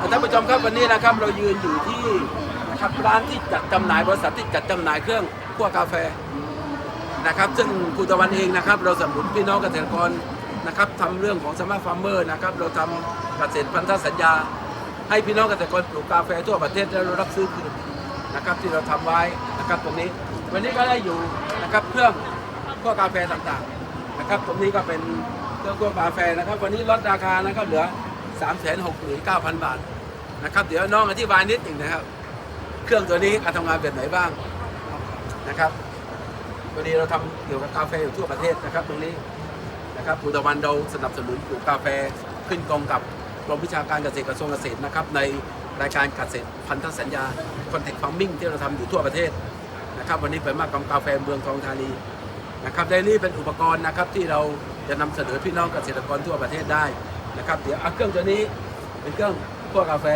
ท่านผู้ชมครับวันนี้นะครับเรายืนอยู่ที่นะครับร้านที่จัดจำหน่ายบริษัทที่จัดจำหน่ายเครื่องคั่วกาแฟนะครับซึ่งครูตะวันเองนะครับ เราสนับสนุนพี่น้องเกษตรกรนะครับทำเรื่องของสมาร์ทฟาร์มเมอร์นะครับเราทำเกษตรพันธสัญญา ให้พี่น้องเกษตรกรปลูกกาแฟทั่วประเทศได้รับซื้อคืนนะครับที่เราทำไว้นะครับตรงนี้ วันนี้ก็ได้อยู่นะครับเครื่องคั่วกาแฟต่างๆนะครับตรงนี้ก็เป็นเครื่องคั่วกาแฟนะครับ วันนี้ลดราคานะครับเหลือ 3 6 9 0 0 0 บาทนะครับ เดี๋ยวน้องอธิบายนิดหนึ่งนะครับ เครื่องตัวนี้การทำงานแบบไหนบ้างนะครับวันนี้เราทำเกี่ยวกับกาแฟอยู่ทั่วประเทศนะครับ ตรงนี้นะครับภูตะวันเราสนับสนุนปลูกกาแฟขึ้นกองกับกรมวิชาการเกษตรกระทรวงเกษตรนะครับ ในรายการเกษตรพันธสัญญา Contact Farming ที่เราทำอยู่ทั่วประเทศนะครับ วันนี้เป็นมากของกาแฟเมืองทองธานีนะครับในนี้เป็นอุปกรณ์นะครับที่เราจะนำเสนอพี่น้องเกษตรกรทั่วประเทศได้ นะครับ เดี๋ยวเอาเครื่องตัวนี้เป็นเครื่องคั่วกาแฟ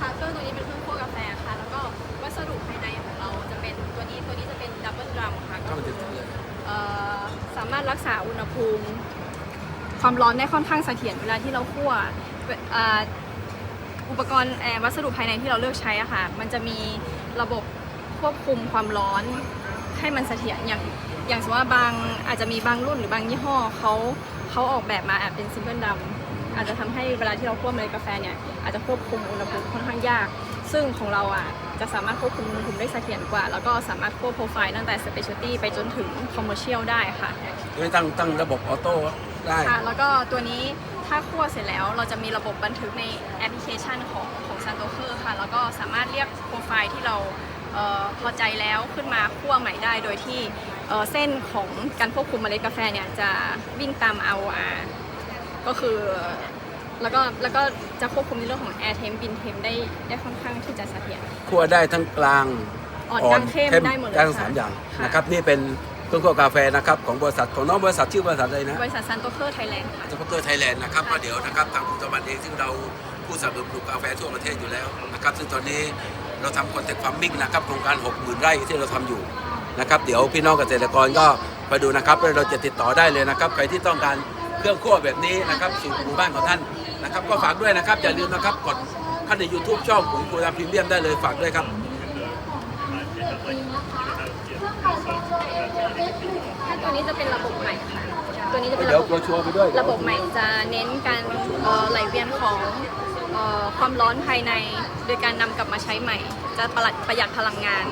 ค่ะเครื่องตัวนี้เป็นเครื่องคั่วกาแฟค่ะ แล้วก็วัสดุภายในของเราจะเป็นตัวนี้ตัวนี้จะเป็นดับเบิลดรัมค่ะก็คือเอ่อสามารถรักษาอุณหภูมิ ความร้อนได้ค่อนข้างเสถียรเวลาที่เราคั่วเอ่ออุปกรณ์เอ่อวัสดุภายในที่เราเลือกใช้อะค่ะ มันจะมีระบบควบคุมความร้อนให้มันเสถียรอย่างอย่างสมมติว่าบางอาจจะมีบางรุ่นหรือบางยี่ห้อเขาเขาออกแบบมาอาจเป็นซิมเพิลดำ อาจจะทำให้เวลาที่เราคั่วเมล็ดกาแฟเนี่ยอาจจะควบคุมอุณหภูมิค่อนข้างยาก ซึ่งของเราอะจะสามารถควบคุมอุณหภูมิได้เสถียรกว่า แล้วก็สามารถควบโปรไฟล์ตั้งแต่ specialty ไปจนถึง commercial ได้ค่ะไม่ตั้งตั้งระบบออโต้ได้ค่ะแล้วก็ตัวนี้ถ้าคั่วเสร็จแล้วเราจะมีระบบบันทึกในแอปพลิเคชันของของ s a n t o k e r ค่ะ แล้วก็สามารถเรียกโปรไฟล์ที่เราเออพอใจแล้วขึ้นมาคั่วใหม่ได้โดยที่เอ่อเส้นของการควบคุมเมล็ดกาแฟเนี่ยจะวิ่งตาม ROR ก็คือแล้วก็แล้วก็จะควบคุมในเรื่องของ air temp bin temp ได้ได้ค่อนข้างที่จะเสถียรคั่วได้ทั้งกลางอ่อนกลางเข้มได้หมดเลยได้ทั้งค่ะสามอย่างค่ะนะครับนี่เป็นเครื่องคั่วกาแฟนะครับของบริษัทของน้องบริษัทชื่อบริษัทอะไรนะ บริษัท s a n t o k e r Thailand ค่ะสปอร์เตอร์ไทยแลนด์นะครับก็เดี๋ยวนะครับทางคุณตะวันเองซึ่งเราผู้สนับสนุนปลูกกาแฟทั่วประเทศอยู่แล้วนะครับซึ่งตอนนี้เราทำคอนเทนต์ฟาร์มมิ่งนะครับโครงการ 60,000 ไร่ที่เราทำอยู่นะครับเดี๋ยวพี่น้องเกษตรกรก็ไปดูนะครับแล้วเราจะติดต่อได้เลยนะครับใครที่ต้องการ เครื่องคั่วแบบนี้นะครับสู่หมู่บ้านของท่านนะครับ ก็ฝากด้วยนะครับอย่าลืมนะครับกดเข้าใน YouTube ช่องปุ๋ยโพธิ์พรีเมียมได้เลยฝากด้วยครับถ้าตัวนี้จะเป็นระบบใหม่ค่ะ ตัวนี้จะเป็นเดี๋ยวระบบโปรชัวร์ไปด้วยระบบใหม่จะเน้นการเอ่อไหลเวียนของเอ่อความร้อนภายใน โดยการนำกลับมาใช้ใหม่ จะประหยัดประหยัดพลังงาน